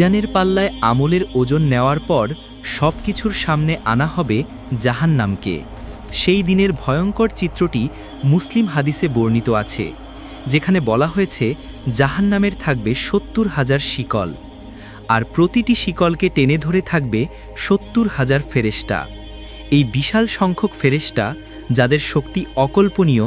মিজানের পাল্লায় আমলের ওজন নেওয়ার পর সব কিছুর সামনে আনা হবে জাহান্নামকে। সেই দিনের ভয়ঙ্কর চিত্রটি মুসলিম হাদিসে বর্ণিত আছে, যেখানে বলা হয়েছে, জাহান্নামের থাকবে সত্তর হাজার শিকল, আর প্রতিটি শিকলকে টেনে ধরে থাকবে সত্তর হাজার ফেরেস্টা এই বিশাল সংখ্যক ফেরেস্টা যাদের শক্তি অকল্পনীয়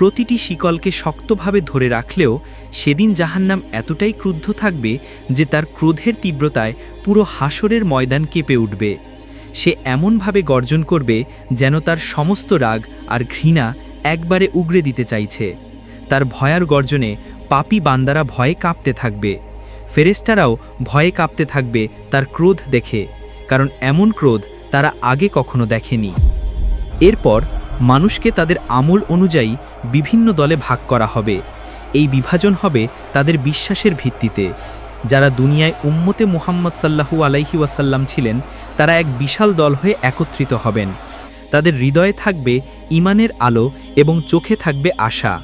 প্রতিটি শিকলকে শক্তভাবে ধরে রাখলেও সেদিন জাহান্নাম এতটাই ক্রুদ্ধ থাকবে যে তার ক্রোধের তীব্রতায় পুরো হাসরের ময়দান কেঁপে উঠবে। সে এমনভাবে গর্জন করবে যেন তার সমস্ত রাগ আর ঘৃণা একবারে উগরে দিতে চাইছে। তার ভয়ার গর্জনে পাপি বান্দারা ভয়ে কাঁপতে থাকবে। ফেরেস্টারাও ভয়ে কাঁপতে থাকবে তার ক্রোধ দেখে, কারণ এমন ক্রোধ তারা আগে কখনো দেখেনি। এরপর মানুষকে তাদের আমল অনুযায়ী বিভিন্ন দলে ভাগ করা হবে। এই বিভাজন হবে তাদের বিশ্বাসের ভিত্তিতে। যারা দুনিয়ায় উম্মতে মুহাম্মদ সাল্লাহু আলাইহি ওয়াসাল্লাম ছিলেন, তারা এক বিশাল দল হয়ে একত্রিত হবেন। তাদের হৃদয়ে থাকবে ইমানের আলো এবং চোখে থাকবে আশা।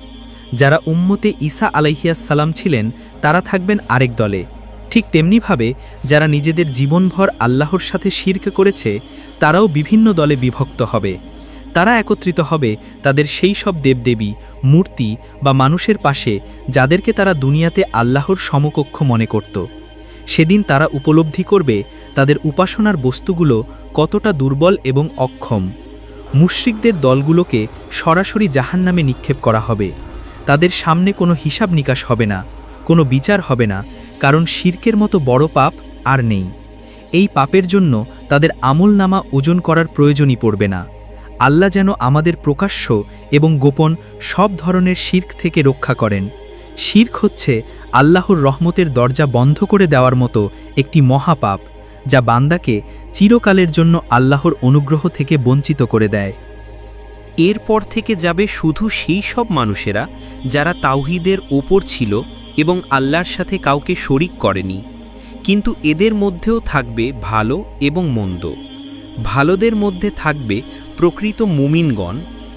যারা উম্মতে ঈসা আলাইহিয়াসাল্লাম ছিলেন, তারা থাকবেন আরেক দলে। ঠিক তেমনিভাবে, যারা নিজেদের জীবনভর আল্লাহর সাথে শির্ক করেছে, তারাও বিভিন্ন দলে বিভক্ত হবে। তারা একত্রিত হবে তাদের সেই সব দেবদেবী, মূর্তি বা মানুষের পাশে যাদেরকে তারা দুনিয়াতে আল্লাহর সমকক্ষ মনে করত। সেদিন তারা উপলব্ধি করবে তাদের উপাসনার বস্তুগুলো কতটা দুর্বল এবং অক্ষম। মুশ্রিকদের দলগুলোকে সরাসরি জাহান্নামে নিক্ষেপ করা হবে। তাদের সামনে কোনো হিসাব নিকাশ হবে না, কোনো বিচার হবে না, কারণ শির্কের মতো বড় পাপ আর নেই। এই পাপের জন্য তাদের আমল নামা ওজন করার প্রয়োজনই পড়বে না। আল্লাহ যেন আমাদের প্রকাশ্য এবং গোপন সব ধরনের শির্ক থেকে রক্ষা করেন। শির্ক হচ্ছে আল্লাহর রহমতের দরজা বন্ধ করে দেওয়ার মতো একটি মহাপাপ, যা বান্দাকে চিরকালের জন্য আল্লাহর অনুগ্রহ থেকে বঞ্চিত করে দেয়। এরপর থেকে যাবে শুধু সেই সব মানুষেরা যারা তাওহিদের ওপর ছিল এবং আল্লাহর সাথে কাউকে শরিক করেনি। কিন্তু এদের মধ্যেও থাকবে ভালো এবং মন্দ। ভালোদের মধ্যে থাকবে প্রকৃত মুমিনগণ,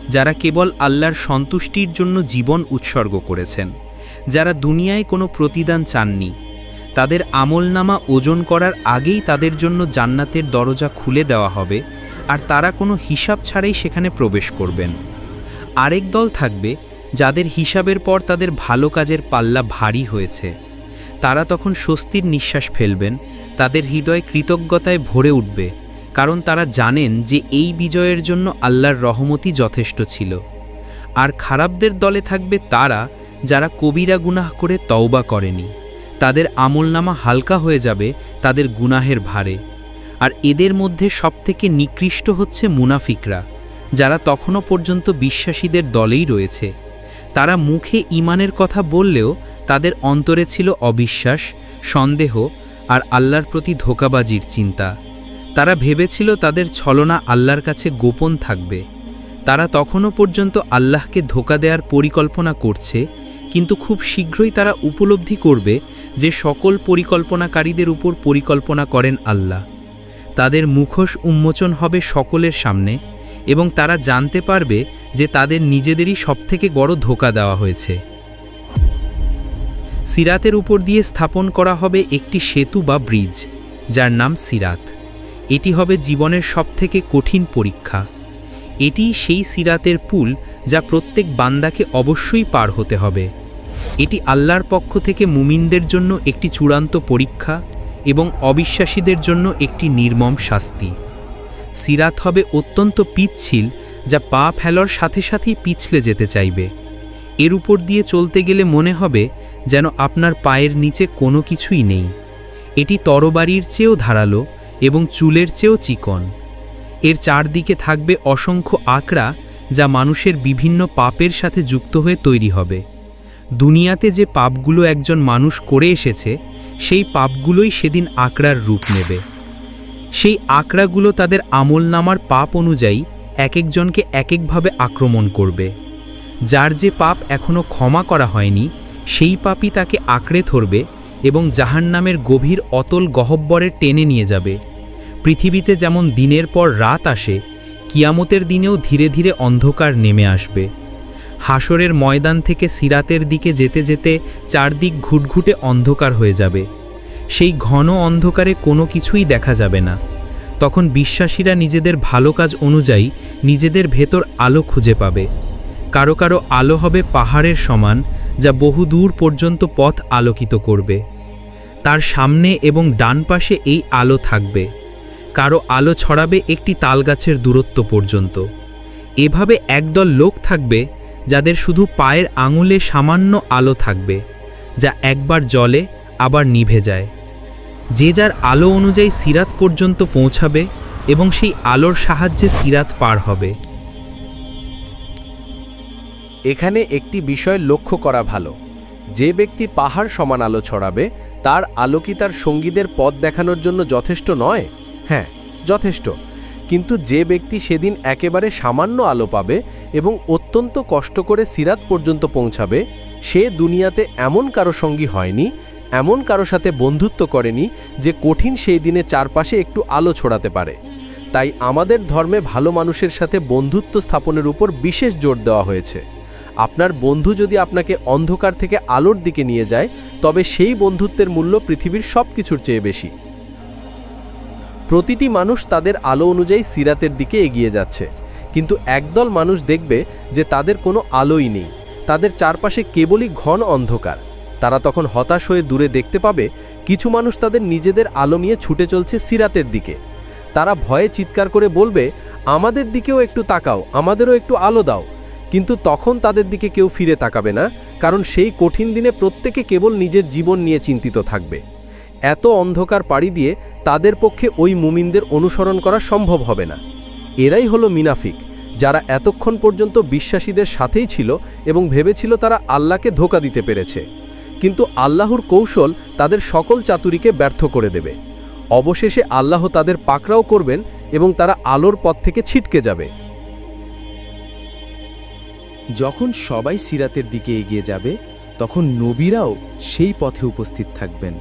যারা কেবল আল্লাহর সন্তুষ্টির জন্য জীবন উৎসর্গ করেছেন, যারা দুনিয়ায় কোনো প্রতিদান চাননি, তাদের আমলনামা ওজন করার আগেই তাদের জন্য জান্নাতের দরজা খুলে দেওয়া হবে, আর তারা কোনো হিসাব ছাড়াই সেখানে প্রবেশ করবেন। আরেক দল থাকবে, যাদের হিসাবের পর তাদের ভালো কাজের পাল্লা ভারী হয়েছে। তারা তখন স্বস্তির নিঃশ্বাস ফেলবেন, তাদের হৃদয় কৃতজ্ঞতায় ভরে উঠবে। কারণ তারা জানেন যে এই বিজয়ের জন্য আল্লাহর রহমতি যথেষ্ট ছিল। আর খারাপদের দলে থাকবে তারা যারা কবিরা গুনাহ করে তওবা করেনি। তাদের আমলনামা হালকা হয়ে যাবে তাদের গুনাহের ভারে। আর এদের মধ্যে সবথেকে নিকৃষ্ট হচ্ছে মুনাফিকরা, যারা তখনও পর্যন্ত বিশ্বাসীদের দলেই রয়েছে। তারা মুখে ইমানের কথা বললেও তাদের অন্তরে ছিল অবিশ্বাস, সন্দেহ আর আল্লাহর প্রতি ধোকাবাজির চিন্তা। তারা ভেবেছিল তাদের ছলনা আল্লাহর কাছে গোপন থাকবে। তারা তখনও পর্যন্ত আল্লাহকে ধোকা দেওয়ার পরিকল্পনা করছে, কিন্তু খুব শীঘ্রই তারা উপলব্ধি করবে যে সকল পরিকল্পনাকারীদের উপর পরিকল্পনা করেন আল্লাহ। তাদের মুখোশ উন্মোচন হবে সকলের সামনে এবং তারা জানতে পারবে যে তাদের নিজেদেরই সবথেকে বড় ধোকা দেওয়া হয়েছে। সিরাতের উপর দিয়ে স্থাপন করা হবে একটি সেতু বা ব্রিজ, যার নাম সিরাত। এটি হবে জীবনের সবথেকে কঠিন পরীক্ষা। এটি সেই সিরাতের পুল যা প্রত্যেক বান্দাকে অবশ্যই পার হতে হবে। এটি আল্লাহর পক্ষ থেকে মুমিনদের জন্য একটি চূড়ান্ত পরীক্ষা এবং অবিশ্বাসীদের জন্য একটি নির্মম শাস্তি। সিরাত হবে অত্যন্ত পিচ্ছিল যা পা ফেলার সাথে সাথেই পিছলে যেতে চাইবে। এর উপর দিয়ে চলতে গেলে মনে হবে যেন আপনার পায়ের নিচে কোনো কিছুই নেই। এটি তরবারির চেয়েও ধারালো। এবং চুলের চেয়েও চিকন। এর চারদিকে থাকবে অসংখ্য আঁকড়া যা মানুষের বিভিন্ন পাপের সাথে যুক্ত হয়ে তৈরি হবে। দুনিয়াতে যে পাপগুলো একজন মানুষ করে এসেছে, সেই পাপগুলোই সেদিন আঁকড়ার রূপ নেবে। সেই আঁকড়াগুলো তাদের আমল নামার পাপ অনুযায়ী এক একজনকে এক একভাবে আক্রমণ করবে। যার যে পাপ এখনও ক্ষমা করা হয়নি, সেই পাপই তাকে আঁকড়ে ধরবে এবং জাহান্নামের গভীর অতল গহব্বরে টেনে নিয়ে যাবে। পৃথিবীতে যেমন দিনের পর রাত আসে, কিয়ামতের দিনেও ধীরে ধীরে অন্ধকার নেমে আসবে। হাসরের ময়দান থেকে সিরাতের দিকে যেতে যেতে চারদিক ঘুটঘুটে অন্ধকার হয়ে যাবে। সেই ঘন অন্ধকারে কোনো কিছুই দেখা যাবে না। তখন বিশ্বাসীরা নিজেদের ভালো কাজ অনুযায়ী নিজেদের ভেতর আলো খুঁজে পাবে। কারও কারও আলো হবে পাহাড়ের সমান যা বহু দূর পর্যন্ত পথ আলোকিত করবে। তার সামনে এবং ডান পাশে এই আলো থাকবে। কারও আলো ছড়াবে একটি তালগাছের দূরত্ব পর্যন্ত। এভাবে একদল লোক থাকবে, যাদের শুধু পায়ের আঙুলে সামান্য আলো থাকবে, যা একবার জলে আবার নিভে যায়। যে যার আলো অনুযায়ী সিরাত পর্যন্ত পৌঁছাবে এবং সেই আলোর সাহায্যে সিরাত পার হবে। এখানে একটি বিষয় লক্ষ্য করা ভালো। যে ব্যক্তি পাহাড় সমান আলো ছড়াবে, তার আলো কি তার সঙ্গীদের পথ দেখানোর জন্য যথেষ্ট নয়? হ্যাঁ যথেষ্ট। কিন্তু যে ব্যক্তি সেদিন একেবারে সামান্য আলো পাবে এবং অত্যন্ত কষ্ট করে সিরাত পর্যন্ত পৌঁছাবে, সে দুনিয়াতে এমন কারও সঙ্গী হয়নি, এমন কারও সাথে বন্ধুত্ব করেনি যে কঠিন সেই দিনে চারপাশে একটু আলো ছড়াতে পারে। তাই আমাদের ধর্মে ভালো মানুষের সাথে বন্ধুত্ব স্থাপনের উপর বিশেষ জোর দেওয়া হয়েছে। আপনার বন্ধু যদি আপনাকে অন্ধকার থেকে আলোর দিকে নিয়ে যায়, তবে সেই বন্ধুত্বের মূল্য পৃথিবীর সব কিছুর চেয়ে বেশি। প্রতিটি মানুষ তাদের আলো অনুযায়ী সিরাতের দিকে এগিয়ে যাচ্ছে। কিন্তু একদল মানুষ দেখবে যে তাদের কোনো আলোই নেই। তাদের চারপাশে কেবলই ঘন অন্ধকার। তারা তখন হতাশ হয়ে দূরে দেখতে পাবে, কিছু মানুষ তাদের নিজেদের আলো নিয়ে ছুটে চলছে সিরাতের দিকে। তারা ভয়ে চিৎকার করে বলবে, আমাদের দিকেও একটু তাকাও, আমাদেরও একটু আলো দাও। কিন্তু তখন তাদের দিকে কেউ ফিরে তাকাবে না, কারণ সেই কঠিন দিনে প্রত্যেকে কেবল নিজের জীবন নিয়ে চিন্তিত থাকবে। এত অন্ধকার পাড়ি দিয়ে তাদের পক্ষে ওই মুমিনদের অনুসরণ করা সম্ভব হবে না। এরাই হলো মিনাফিক, যারা এতক্ষণ পর্যন্ত বিশ্বাসীদের সাথেই ছিল এবং ভেবেছিল তারা আল্লাহকে ধোকা দিতে পেরেছে। কিন্তু আল্লাহর কৌশল তাদের সকল চাতুরিকে ব্যর্থ করে দেবে। অবশেষে আল্লাহ তাদের পাকড়াও করবেন এবং তারা আলোর পথ থেকে ছিটকে যাবে। যখন সবাই সিরাতের দিকে এগিয়ে যাবে, তখন নবীরাও সেই পথে উপস্থিত থাকবেন।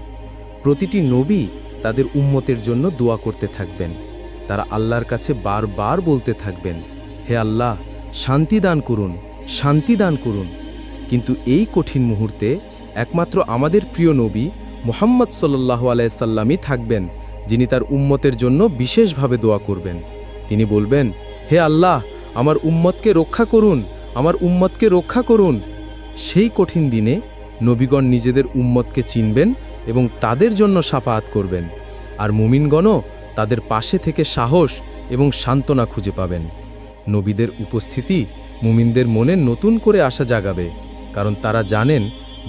প্রতিটি নবী তাদের উম্মতের জন্য দোয়া করতে থাকবেন। তারা আল্লাহর কাছে বারবার বলতে থাকবেন, হে আল্লাহ, শান্তি দান করুন, শান্তি দান করুন। কিন্তু এই কঠিন মুহূর্তে একমাত্র আমাদের প্রিয় নবী মোহাম্মদ সাল্লাহ আলাইসাল্লামই থাকবেন, যিনি তার উম্মতের জন্য বিশেষভাবে দোয়া করবেন। তিনি বলবেন, হে আল্লাহ, আমার উম্মতকে রক্ষা করুন আমার উম্মতকে রক্ষা করুন। সেই কঠিন দিনে নবীগণ নিজেদের উম্মতকে চিনবেন এবং তাদের জন্য সাফাহাত করবেন। আর মুমিনগণও তাদের পাশে থেকে সাহস এবং সান্ত্বনা খুঁজে পাবেন। নবীদের উপস্থিতি মুমিনদের মনে নতুন করে আশা জাগাবে, কারণ তারা জানেন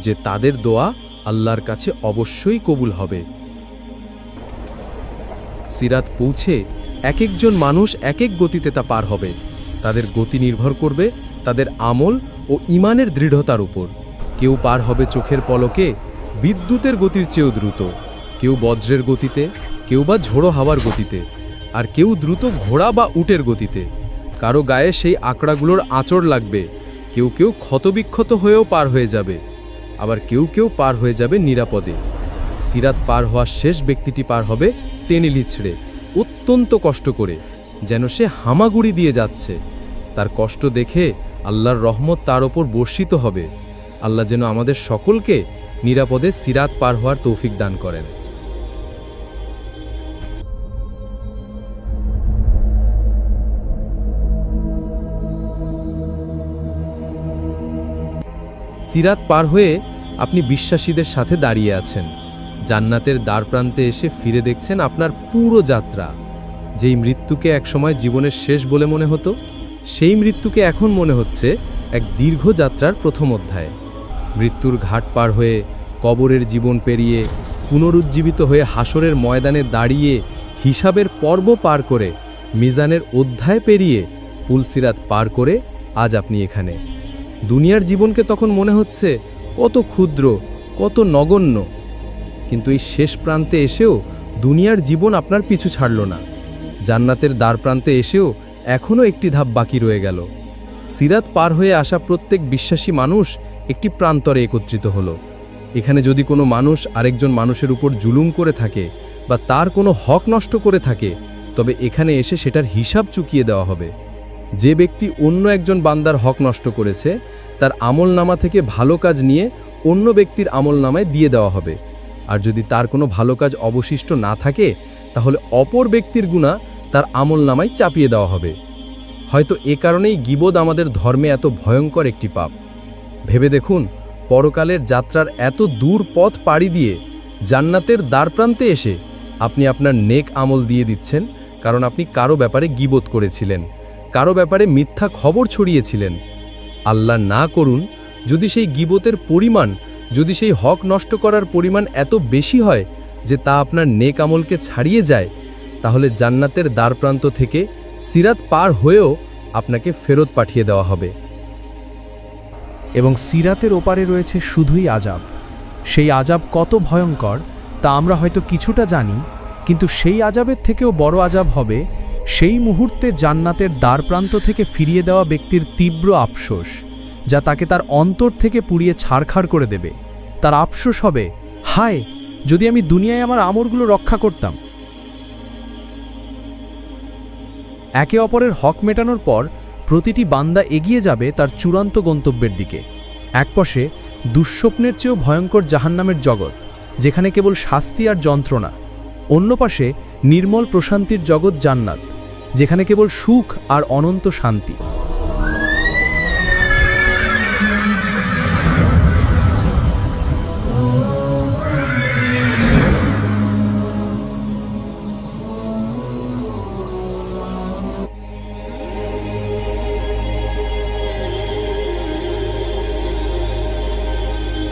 যে তাদের দোয়া আল্লাহর কাছে অবশ্যই কবুল হবে। সিরাত পৌঁছে এক একজন মানুষ এক এক গতিতে তা পার হবে। তাদের গতি নির্ভর করবে তাদের আমল ও ইমানের দৃঢ়তার উপর। কেউ পার হবে চোখের পলকে, বিদ্যুতের গতির চেয়েও দ্রুত। কেউ বজ্রের গতিতে, কেউ বা ঝোড়ো হাওয়ার গতিতে। আর কেউ দ্রুত ঘোড়া বা উটের গতিতে। কারও গায়ে সেই আঁকড়াগুলোর আঁচড় লাগবে, কেউ কেউ ক্ষতবিক্ষত হয়েও পার হয়ে যাবে। আবার কেউ কেউ পার হয়ে যাবে নিরাপদে। সিরাত পার হওয়ার শেষ ব্যক্তিটি পার হবে টেনে লিছড়ে অত্যন্ত কষ্ট করে, যেন সে হামাগুড়ি দিয়ে যাচ্ছে। তার কষ্ট দেখে আল্লাহর রহমত তার ওপর বর্ষিত হবে। আল্লাহ যেন আমাদের সকলকে নিরাপদে সিরাত পার হওয়ার তৌফিক দান করেন। সিরাত পার হয়ে আপনি বিশ্বাসীদের সাথে দাঁড়িয়ে আছেন। জান্নাতের দ্বার প্রান্তে এসে ফিরে দেখছেন আপনার পুরো যাত্রা। যেই মৃত্যুকে একসময় জীবনের শেষ বলে মনে হতো সেই মৃত্যুকে এখন মনে হচ্ছে এক দীর্ঘ যাত্রার প্রথম অধ্যায়। মৃত্যুর ঘাট পার হয়ে কবরের জীবন পেরিয়ে পুনরুজ্জীবিত হয়ে হাসরের ময়দানে দাঁড়িয়ে হিসাবের পর্ব পার করে মিজানের অধ্যায় পেরিয়ে পুলসিরাত পার করে আজ আপনি এখানে। দুনিয়ার জীবনকে তখন মনে হচ্ছে কত ক্ষুদ্র, কত নগণ্য। কিন্তু এই শেষ প্রান্তে এসেও দুনিয়ার জীবন আপনার পিছু ছাড়ল না। জান্নাতের দ্বার প্রান্তে এসেও এখনও একটি ধাপ বাকি রয়ে গেল। সিরাত পার হয়ে আসা প্রত্যেক বিশ্বাসী মানুষ একটি প্রান্তরে একত্রিত হলো। এখানে যদি কোনো মানুষ আরেকজন মানুষের উপর জুলুম করে থাকে বা তার কোনো হক নষ্ট করে থাকে, তবে এখানে এসে সেটার হিসাব চুকিয়ে দেওয়া হবে। যে ব্যক্তি অন্য একজন বান্দার হক নষ্ট করেছে, তার আমল নামা থেকে ভালো কাজ নিয়ে অন্য ব্যক্তির আমল নামায় দিয়ে দেওয়া হবে। আর যদি তার কোনো ভালো কাজ অবশিষ্ট না থাকে, তাহলে অপর ব্যক্তির গুণা তার আমল নামায় চাপিয়ে দেওয়া হবে। হয়তো এ কারণেই গিবোধ আমাদের ধর্মে এত ভয়ঙ্কর একটি পাপ। ভেবে দেখুন, পরকালের যাত্রার এত দূর পথ পাড়ি দিয়ে জান্নাতের দ্বারপ্রান্তে এসে আপনি আপনার নেক আমল দিয়ে দিচ্ছেন, কারণ আপনি কারও ব্যাপারে গিবোধ করেছিলেন, কারও ব্যাপারে মিথ্যা খবর ছড়িয়েছিলেন। আল্লাহ না করুন, যদি সেই গিবতের পরিমাণ, যদি সেই হক নষ্ট করার পরিমাণ এত বেশি হয় যে তা আপনার নেক আমলকে ছাড়িয়ে যায় তাহলে জান্নাতের দ্বারপ্রান্ত থেকে সিরাত পার হয়েও আপনাকে ফেরত পাঠিয়ে দেওয়া হবে। এবং সিরাতের ওপারে রয়েছে শুধুই আজাব। সেই আজাব কত ভয়ঙ্কর, তা আমরা হয়তো কিছুটা জানি, কিন্তু সেই আজাবের থেকেও বড় আজাব হবে সেই মুহূর্তে জান্নাতের দ্বারপ্রান্ত থেকে ফিরিয়ে দেওয়া ব্যক্তির তীব্র আফসোস, যা তাকে তার অন্তর থেকে পুড়িয়ে ছাড়খাড় করে দেবে। তার আফসোস হবে, হায়, যদি আমি দুনিয়ায় আমার আমরগুলো রক্ষা করতাম একে অপরের হক মেটানোর পর প্রতিটি বান্দা এগিয়ে যাবে তার চূড়ান্ত গন্তব্যের দিকে। একপাশে দুঃস্বপ্নের চেয়েও ভয়ঙ্কর জাহান্নামের জগৎ, যেখানে কেবল শাস্তি আর যন্ত্রণা। অন্য পাশে নির্মল প্রশান্তির জগৎ জান্নাত, যেখানে কেবল সুখ আর অনন্ত শান্তি।